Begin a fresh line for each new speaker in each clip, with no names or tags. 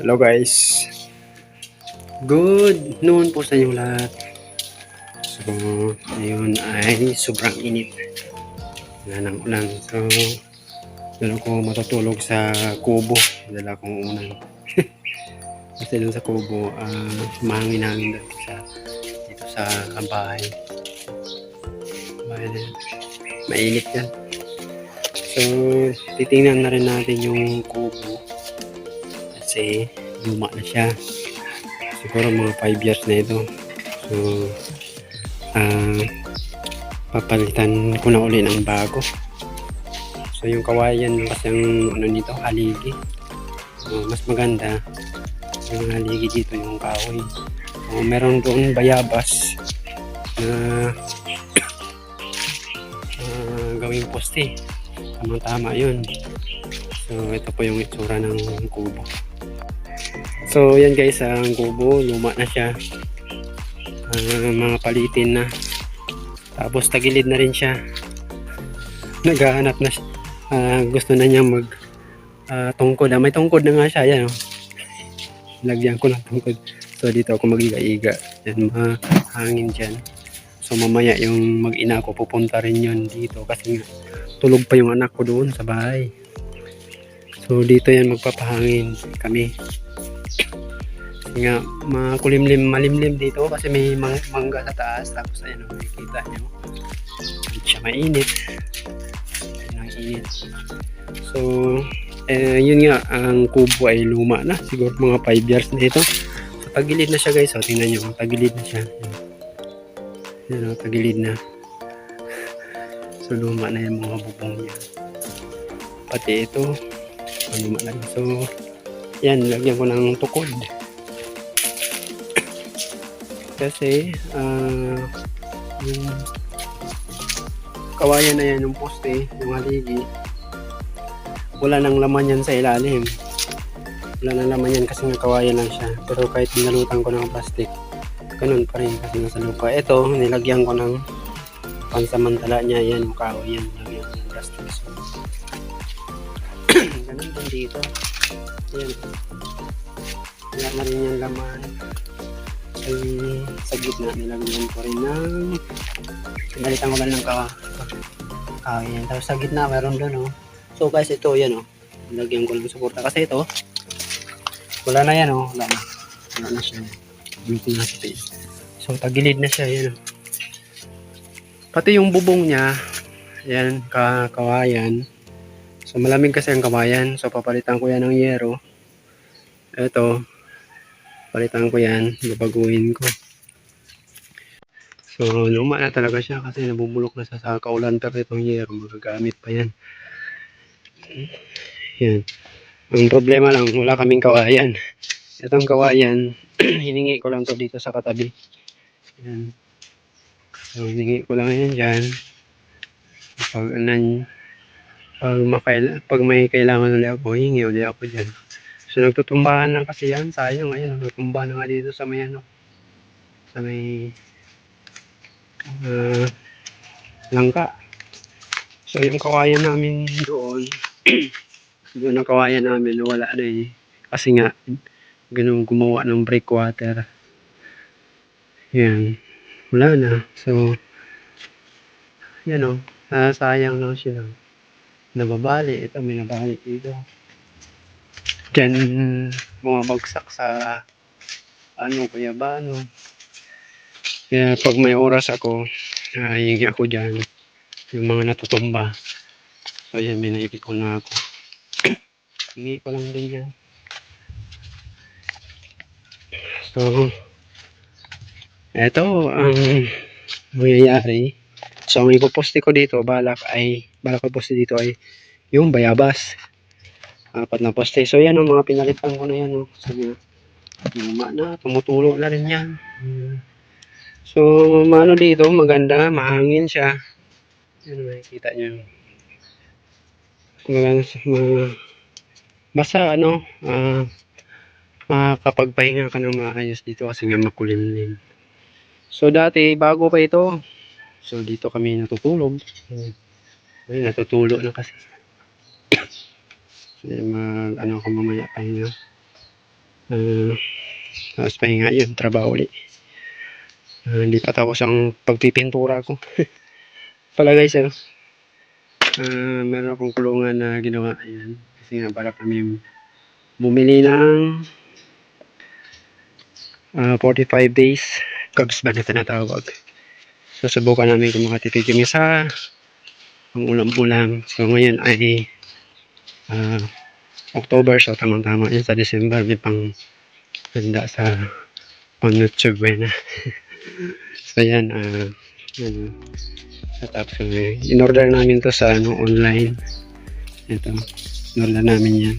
Hello guys. Good noon po sa inyo lahat. So, ngayon ay sobrang init. Wala ng ulan. So, doon ako matutulog sa kubo. Dala kong unang. Kasi doon sa kubo, ah mahangin-hangin doon sa dito sa bahay. Bahay. Mainit yan. So, titingnan na rin natin yung kubo. Kasi, luma na siya. Siguro mga 5 years na ito. So, ah papalitan ko na uli ng bago. So, yung kawayan kasi ang ano nito, haligi. So, mas maganda yung haligi dito yung kahoy. So, meron doon bayabas na ah, gawing poste. Tama-tama yun. So, ito po yung itsura ng kubo. So, yan guys, ang kubo, luma na siya. Ah, mga palitin na. Tapos, tagilid na rin siya. Naghahanap na siya. Ah, gusto na niya mag ah, tungkod. Ah, may tungkod na nga siya. Yan, oh. Lagyan ko ng tungkod. So, dito ako magiga-iga. Yan, mahangin dyan. So, mamaya yung mag-ina ko, pupunta rin yun dito. Kasi nga, tulog pa yung anak ko doon sa bahay. So, dito yan magpapahangin kami. Nga, makulimlim, malimlim dito kasi may mang- mangga sa taas. Tapos, ayun, oh, makikita nyo. Hindi siya mainit. Ayun ang init. So, eh, yun nga, ang kubo ay luma na. Siguro mga 5 years na ito. So, tagilid na siya guys. So, tingnan nyo, tagilid na siya. Yan. Yan, oh, tagilid na. So, luma na yung mga bubong niya. Pati ito, luma na. So, yan, lagyan ko ng tukod. Kasi, ah, yung kawayan na yan, yung poste, yung haligi, wala nang laman yan sa ilalim. Wala nang laman yan kasi nga kawayan lang siya. Pero kahit binalutan ko ng plastic, ganun pa rin kasi nasa lupa. Ito, nilagyan ko ng pansamantala niya, yan, yung kahoy yan, nilagyan ko ng plastic. Ganun din dito. Yan. Wala na rin yung laman. Ay, sa gitna nilagyan ko rin ng pinalitan ko lang ng kawa. Kahoy yan. Tapos sa gitna, meron doon, oh. So guys, ito yan oh. Lagyan ko ng suporta kasi ito wala na yan oh. Wala na. Wala na siya. Buti na. So tagilid na siya yan oh. Pati yung bubong niya, yan, ka kawayan. So malamig kasi ang kawayan. So papalitan ko yan ng yero. Ito, palitan ko yan. Babaguhin ko. So luma na talaga siya kasi nabubulok na sa, sa kaulan pero itong yero magagamit pa yan. Yan. Ang problema lang, wala kaming kawayan. Itong kawayan, hiningi ko lang to dito sa katabi. Yan. So, hiningi ko lang yan dyan. Pag, anan, pag, makail, pag may kailangan ulit ako, hingi ulit ako dyan. So, nagtutumbahan na kasi yan. Sayang, ayun, nagtutumba na nga dito sa may ano. Sa may ah, langka. So, yung kawayan namin doon, doon ang namin, wala na eh. Kasi nga, ganun gumawa ng breakwater. Yan. Wala na. So, yan o. Oh, sayang lang siya. Nababali. Ito, may nabali dito. Diyan, bumabagsak sa ano, kaya ba, ano. Kaya pag may oras ako, nahingi ako dyan. Yung mga natutumba. So, yan, binaikit ko na ako. Hingi ko lang din yan. So, eto ang mangyayari. So, ang ipoposte ko dito, balak ay, balak ko poste dito ay yung bayabas. Apat na poste. So, yan ang mga pinalitan ko na yan. Oh. So, yan. Luma na, tumutulo na rin yan. So, maano dito, maganda, mahangin siya. Yan, makikita nyo yung Kumbaga, ma- basta ano, ah, makakapagpahinga ka ng maayos dito kasi nga makulimlim. So dati, bago pa ito, so dito kami natutulog. Ay, natutulo na kasi. so, mag, ano ako mamaya pahinga. Uh, tapos pahinga yun, trabaho ulit. Ah, hindi pa tapos ang pagpipintura ko. Pala guys, ano, ah, meron akong kulungan na ginawa. Ayan. Kasi nga para kami bumili ng ah, 45 days cubs ba na tinatawag. So, subukan namin kung makatipid kami sa ang ulam-ulam. So, ngayon ay ah, October. So, tamang-tama yun sa December. May pang handa sa pang Noche Buena. so, yan. ah yan. Setup. So, in-order namin to sa ano, online. Ito. In-order namin yan.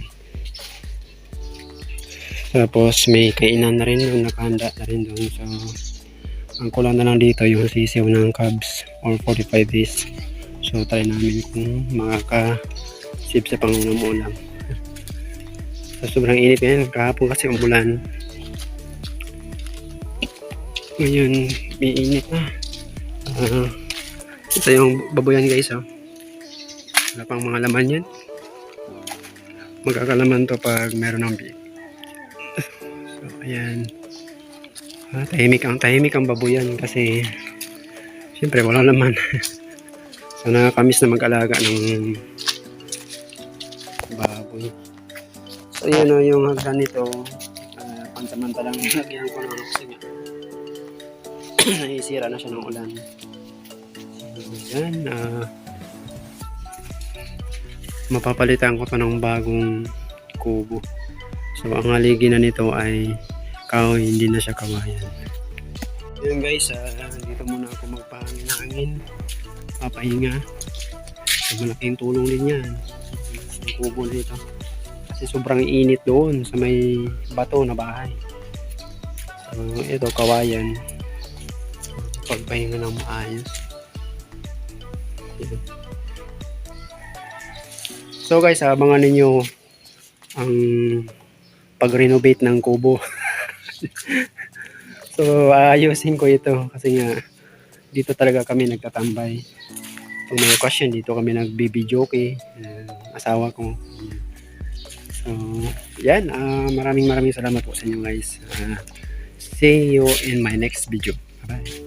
Tapos may kainan na rin nakahanda na rin doon. So, ang kulang na lang dito yung sisiw ng cubs or 45 days. So, try namin kung makaka-sip sa pangunam-ulam. So, sobrang init ngayon. Kahapon kasi umulan. Ngayon, may init na. Ah, ito yung baboyan guys, oh. Wala pang mga laman yan. Magkakalaman to pag meron ng beef. So, ayan. Ah, tahimik ang tahimik ang baboyan kasi siyempre wala naman. so, nakakamiss na mag-alaga ng baboy. So, yun o, yung hagdan nito. Uh, pansamantalang lagyan ko ng nga. Naisira na siya ng ulan. So, yan. ah mapapalitan ko to ng bagong kubo. So, ang haligi na nito ay kahoy, hindi na siya kawayan. Yun guys, ah, dito muna ako magpahangin ng hangin. Papahinga. So, malaking tulong din yan. Ang dito. Kasi sobrang init doon sa may bato na bahay. So, ito kawayan. Pagpahinga ng maayos. So guys, abangan ninyo ang pag-renovate ng kubo. so ayusin ko ito kasi nga dito talaga kami nagtatambay. Kung may question dito kami nagbibidyoke, uh, asawa ko. So, yan. ah, maraming maraming salamat po sa inyo guys. Ah, see you in my next video. Bye-bye.